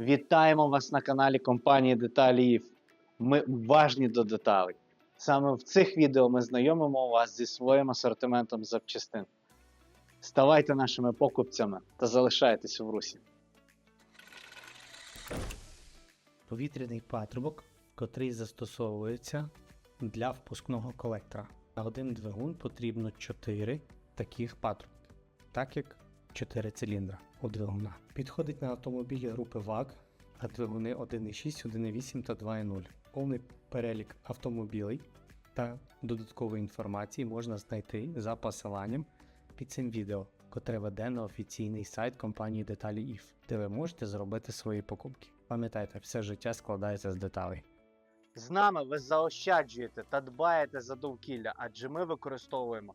Вітаємо вас на каналі компанії Деталі Ми уважні до деталей. Саме в цих відео ми знайомимо вас зі своїм асортиментом запчастин. Ставайте нашими покупцями та залишайтесь в русі. повітряний патрубок, котрий застосовується для впускного колектора. На один двигун потрібно 4 таких патрубки, так як 4 циліндра у двигуна. Підходить на автомобілі групи ВАГ, а двигуни 1.6, 1.8 та 2.0. Повний перелік автомобілей та додаткової інформації можна знайти за посиланням під цим відео, котре веде на офіційний сайт компанії Деталі IF, де ви можете зробити свої покупки. Пам'ятайте, все життя складається з деталей. З нами ви заощаджуєте та дбаєте за довкілля, адже ми використовуємо